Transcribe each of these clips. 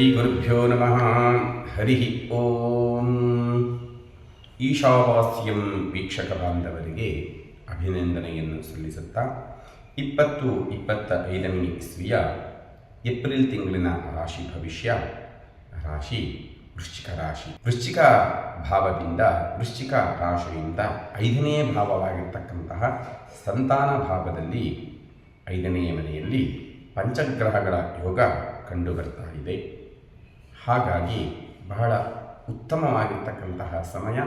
ಶ್ರೀ ಗುರುಭ್ಯೋ ನಮಃ ಹರಿ ಓಂ ಈಶಾವಾಸ್ಯಂ ವೀಕ್ಷಕ ಬಾಂಧವರಿಗೆ ಅಭಿನಂದನೆಯನ್ನು ಸಲ್ಲಿಸುತ್ತಾ ಇಪ್ಪತ್ತು ಇಪ್ಪತ್ತ ಐದನೇ ಇಸ್ವಿಯ ಏಪ್ರಿಲ್ ತಿಂಗಳಿನ ರಾಶಿ ಭವಿಷ್ಯ, ರಾಶಿ, ವೃಶ್ಚಿಕ ರಾಶಿ. ವೃಶ್ಚಿಕ ಭಾವದಿಂದ, ವೃಶ್ಚಿಕ ರಾಶಿಯಿಂದ ಐದನೇ ಭಾವವಾಗಿರ್ತಕ್ಕಂತಹ ಸಂತಾನ ಭಾವದಲ್ಲಿ ಐದನೆಯ ಮನೆಯಲ್ಲಿ ಪಂಚಗ್ರಹಗಳ ಯೋಗ ಕಂಡುಬರ್ತಾ ಇದೆ. ಹಾಗಾಗಿ ಬಹಳ ಉತ್ತಮವಾಗಿರ್ತಕ್ಕಂತಹ ಸಮಯ,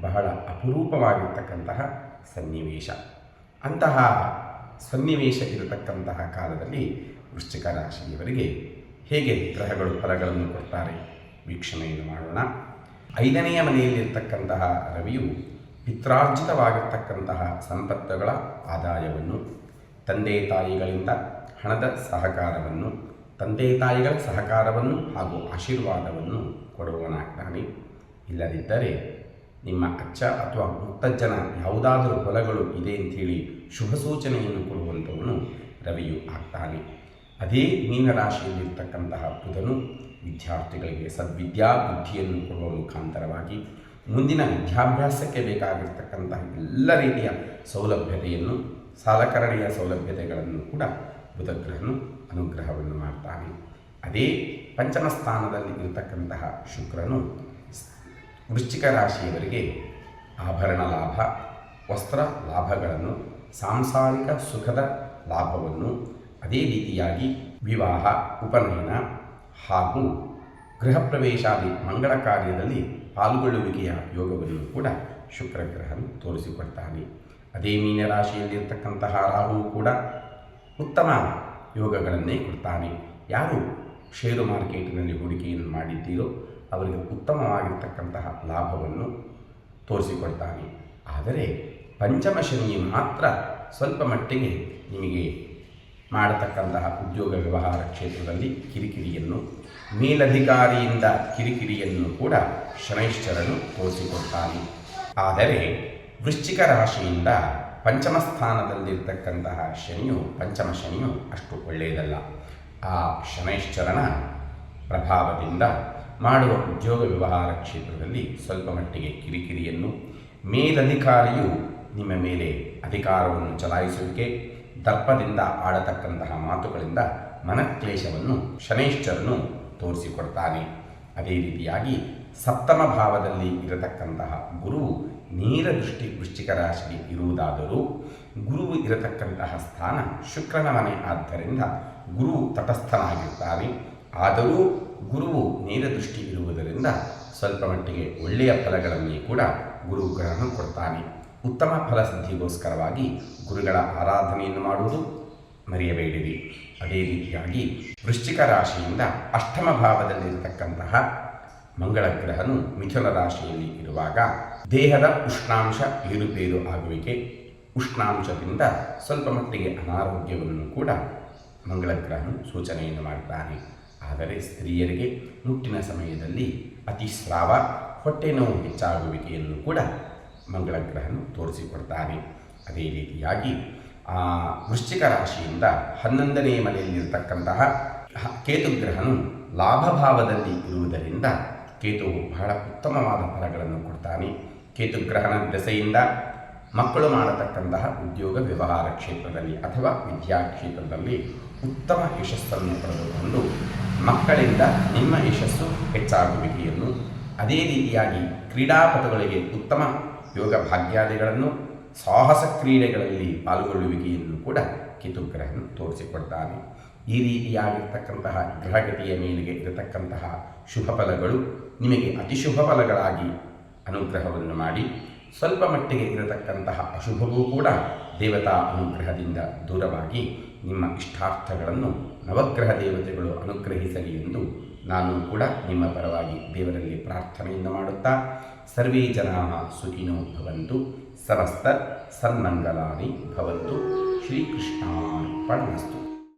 ಬಹಳ ಅಪರೂಪವಾಗಿರ್ತಕ್ಕಂತಹ ಸನ್ನಿವೇಶ. ಅಂತಹ ಸನ್ನಿವೇಶ ಇರತಕ್ಕಂತಹ ಕಾಲದಲ್ಲಿ ವೃಶ್ಚಿಕ ರಾಶಿಯವರಿಗೆ ಹೇಗೆ ಗ್ರಹಗಳು ಫಲಗಳನ್ನು ಕೊಡ್ತಾರೆ ವೀಕ್ಷಣೆಯನ್ನು ಮಾಡೋಣ. ಐದನೆಯ ಮನೆಯಲ್ಲಿರ್ತಕ್ಕಂತಹ ರವಿಯು ಪಿತ್ರಾರ್ಜಿತವಾಗಿರ್ತಕ್ಕಂತಹ ಸಂಪತ್ತುಗಳ ಆದಾಯವನ್ನು, ತಂದೆ ತಾಯಿಗಳಿಂದ ಹಣದ ಸಹಕಾರವನ್ನು ತಂದೆ ತಾಯಿಗಳ ಸಹಕಾರವನ್ನು ಹಾಗೂ ಆಶೀರ್ವಾದವನ್ನು ಕೊಡುವವನಾಗ್ತಾನೆ ಇಲ್ಲದಿದ್ದರೆ ನಿಮ್ಮ ಅಚ್ಚ ಅಥವಾ ಮುತ್ತಜ್ಜನ ಯಾವುದಾದರೂ ಹೊಲಗಳು ಇದೆ ಅಂಥೇಳಿ ಶುಭ ಸೂಚನೆಯನ್ನು ಕೊಡುವಂಥವನು ರವಿಯು ಆಗ್ತಾನೆ. ಅದೇ ಮೀನರಾಶಿಯಲ್ಲಿರ್ತಕ್ಕಂತಹ ಬುಧನು ವಿದ್ಯಾರ್ಥಿಗಳಿಗೆ ಸದ್ವಿದ್ಯಾ ಬುದ್ಧಿಯನ್ನು ಕೊಡುವ ಮುಖಾಂತರವಾಗಿ ಮುಂದಿನ ವಿದ್ಯಾಭ್ಯಾಸಕ್ಕೆ ಬೇಕಾಗಿರ್ತಕ್ಕಂತಹ ಎಲ್ಲ ರೀತಿಯ ಸೌಲಭ್ಯತೆಯನ್ನು, ಸಾಲಕರಣೆಯ ಸೌಲಭ್ಯತೆಗಳನ್ನು ಕೂಡ ಬುಧಗ್ರಹನು ಅನುಗ್ರಹವನ್ನು ಮಾಡ್ತಾನೆ. ಅದೇ ಪಂಚಮ ಸ್ಥಾನದಲ್ಲಿ ಇರತಕ್ಕಂತಹ ಶುಕ್ರನು ವೃಶ್ಚಿಕ ರಾಶಿಯವರಿಗೆ ಆಭರಣ ಲಾಭ, ವಸ್ತ್ರ ಲಾಭಗಳನ್ನು, ಸಾಂಸಾರಿಕ ಸುಖದ ಲಾಭವನ್ನು, ಅದೇ ರೀತಿಯಾಗಿ ವಿವಾಹ, ಉಪನಯನ ಹಾಗೂ ಗೃಹ ಪ್ರವೇಶಾದಿ ಮಂಗಳ ಕಾರ್ಯದಲ್ಲಿ ಪಾಲ್ಗೊಳ್ಳುವಿಕೆಯ ಯೋಗವನ್ನು ಕೂಡ ಶುಕ್ರಗ್ರಹನು ತೋರಿಸಿಕೊಡ್ತಾನೆ. ಅದೇ ಮೀನರಾಶಿಯಲ್ಲಿರ್ತಕ್ಕಂತಹ ರಾಹು ಕೂಡ ಉತ್ತಮ ಯೋಗಗಳನ್ನೇ ಕೊಡ್ತಾನೆ. ಯಾರು ಷೇರು ಮಾರ್ಕೆಟ್ನಲ್ಲಿ ಹೂಡಿಕೆಯನ್ನು ಮಾಡಿದ್ದೀರೋ ಅವರಿಗೆ ಉತ್ತಮವಾಗಿರ್ತಕ್ಕಂತಹ ಲಾಭವನ್ನು ತೋರಿಸಿಕೊಡ್ತಾನೆ. ಆದರೆ ಪಂಚಮ ಶನಿ ಮಾತ್ರ ಸ್ವಲ್ಪ ಮಟ್ಟಿಗೆ ನಿಮಗೆ ಮಾಡತಕ್ಕಂತಹ ಉದ್ಯೋಗ ವ್ಯವಹಾರ ಕ್ಷೇತ್ರದಲ್ಲಿ ಕಿರಿಕಿರಿಯನ್ನು, ಮೇಲಧಿಕಾರಿಯಿಂದ ಕಿರಿಕಿರಿಯನ್ನು ಕೂಡ ಶನೈಶ್ಚರನು ತೋರಿಸಿಕೊಡ್ತಾನೆ. ಆದರೆ ವೃಶ್ಚಿಕ ರಾಶಿಯಿಂದ ಪಂಚಮ ಸ್ಥಾನದಲ್ಲಿರ್ತಕ್ಕಂತಹ ಶನಿಯು, ಪಂಚಮ ಶನಿಯು ಅಷ್ಟು ಒಳ್ಳೆಯದಲ್ಲ. ಆ ಶನೈಶ್ಚರನ ಪ್ರಭಾವದಿಂದ ಮಾಡುವ ಉದ್ಯೋಗ ವ್ಯವಹಾರ ಕ್ಷೇತ್ರದಲ್ಲಿ ಸ್ವಲ್ಪ ಮಟ್ಟಿಗೆ ಕಿರಿಕಿರಿಯನ್ನು ಮೇಲಧಿಕಾರಿಯು ನಿಮ್ಮ ಮೇಲೆ ಅಧಿಕಾರವನ್ನು ಚಲಾಯಿಸುವಿಕೆ, ದರ್ಪದಿಂದ ಆಡತಕ್ಕಂತಹ ಮಾತುಗಳಿಂದ ಮನಕ್ಲೇಶವನ್ನು ಶನೈಶ್ಚರನು ತೋರಿಸಿಕೊಡ್ತಾನೆ. ಅದೇ ರೀತಿಯಾಗಿ ಸಪ್ತಮ ಭಾವದಲ್ಲಿ ಇರತಕ್ಕಂತಹ ಗುರು ನೇರ ದೃಷ್ಟಿ ವೃಶ್ಚಿಕ ರಾಶಿಗೆ ಇರುವುದಾದರೂ ಗುರು ಇರತಕ್ಕಂತಹ ಸ್ಥಾನ ಶುಕ್ರನ ಮನೆ ಆದ್ದರಿಂದ ಗುರು ತಟಸ್ಥನಾಗಿರ್ತಾನೆ ಆದರೂ ಗುರುವು ನೇರ ದೃಷ್ಟಿ ಇರುವುದರಿಂದ ಸ್ವಲ್ಪ ಮಟ್ಟಿಗೆ ಒಳ್ಳೆಯ ಫಲಗಳನ್ನೇ ಕೂಡ ಗುರು ಗ್ರಹಣ ಕೊಡ್ತಾನೆ. ಉತ್ತಮ ಫಲಸಿದ್ಧಿಗೋಸ್ಕರವಾಗಿ ಗುರುಗಳ ಆರಾಧನೆಯನ್ನು ಮಾಡುವುದು ಮರೆಯಬೇಡಿರಿ. ಅದೇ ರೀತಿಯಾಗಿ ವೃಶ್ಚಿಕ ರಾಶಿಯಿಂದ ಅಷ್ಟಮ ಭಾವದಲ್ಲಿರತಕ್ಕಂತಹ ಮಂಗಳ ಗ್ರಹನು ಮಿಥುನ ರಾಶಿಯಲ್ಲಿ ಇರುವಾಗ ದೇಹದ ಉಷ್ಣಾಂಶ ಏರುಪೇರು ಆಗುವಿಕೆ, ಉಷ್ಣಾಂಶದಿಂದ ಸ್ವಲ್ಪ ಮಟ್ಟಿಗೆ ಅನಾರೋಗ್ಯವನ್ನು ಕೂಡ ಮಂಗಳ ಗ್ರಹನು ಸೂಚನೆಯನ್ನು ಮಾಡ್ತಾನೆ. ಆದರೆ ಸ್ತ್ರೀಯರಿಗೆ ಮುಟ್ಟಿನ ಸಮಯದಲ್ಲಿ ಅತಿ ಸ್ರಾವ, ಹೊಟ್ಟೆ ನೋವು ಹೆಚ್ಚಾಗುವಿಕೆಯನ್ನು ಕೂಡ ಮಂಗಳ ಗ್ರಹನು ತೋರಿಸಿಕೊಡ್ತಾನೆ. ಅದೇ ರೀತಿಯಾಗಿ ವೃಶ್ಚಿಕ ರಾಶಿಯಿಂದ ಹನ್ನೊಂದನೇ ಮನೆಯಲ್ಲಿರತಕ್ಕಂತಹ ಕೇತುಗ್ರಹನು ಲಾಭಭಾವದಲ್ಲಿ ಇರುವುದರಿಂದ ಕೇತು ಬಹಳ ಉತ್ತಮವಾದ ಫಲಗಳನ್ನು ಕೊಡ್ತಾನೆ. ಕೇತುಗ್ರಹಣ ದೆಸೆಯಿಂದ ಮಕ್ಕಳು ಮಾಡತಕ್ಕಂತಹ ಉದ್ಯೋಗ ವ್ಯವಹಾರ ಕ್ಷೇತ್ರದಲ್ಲಿ ಅಥವಾ ವಿದ್ಯಾ ಕ್ಷೇತ್ರದಲ್ಲಿ ಉತ್ತಮ ಯಶಸ್ಸನ್ನು ಪಡೆದುಕೊಂಡು ಮಕ್ಕಳಿಂದ ನಿಮ್ಮ ಯಶಸ್ಸು ಹೆಚ್ಚಾಗುವಿಕೆಯನ್ನು ಅದೇ ರೀತಿಯಾಗಿ ಕ್ರೀಡಾಪಟುಗಳಿಗೆ ಉತ್ತಮ ಯೋಗ ಭಾಗ್ಯಾದಿಗಳನ್ನು ಸಾಹಸ ಕ್ರೀಡೆಗಳಲ್ಲಿ ಪಾಲ್ಗೊಳ್ಳುವಿಕೆಯನ್ನು ಕೂಡ ಕಿತುಗ್ರಹನು ತೋರಿಸಿಕೊಡ್ತಾನೆ. ಈ ರೀತಿಯಾಗಿರ್ತಕ್ಕಂತಹ ಗ್ರಹಗತಿಯ ಮೇಲೆಗೆ ಇರತಕ್ಕಂತಹ ಶುಭ ಫಲಗಳು ನಿಮಗೆ ಅತಿ ಶುಭ ಫಲಗಳಾಗಿ ಅನುಗ್ರಹವನ್ನು ಮಾಡಿ, ಸ್ವಲ್ಪ ಮಟ್ಟಿಗೆ ಇರತಕ್ಕಂತಹ ಅಶುಭವೂ ಕೂಡ ದೇವತಾ ಅನುಗ್ರಹದಿಂದ ದೂರವಾಗಿ ನಿಮ್ಮ ಇಷ್ಟಾರ್ಥಗಳನ್ನು ನವಗ್ರಹ ದೇವತೆಗಳು ಅನುಗ್ರಹಿಸಲಿ ಎಂದು ನಾನು ಕೂಡ ನಿಮ್ಮ ಪರವಾಗಿ ದೇವರಲ್ಲಿ ಪ್ರಾರ್ಥನೆಯನ್ನು ಮಾಡುತ್ತಾ సర్వే జనా సుఖినో భవంతు సమస్త సన్మంగళాని భవంతు. శ్రీకృష్ణార్పణమస్తు.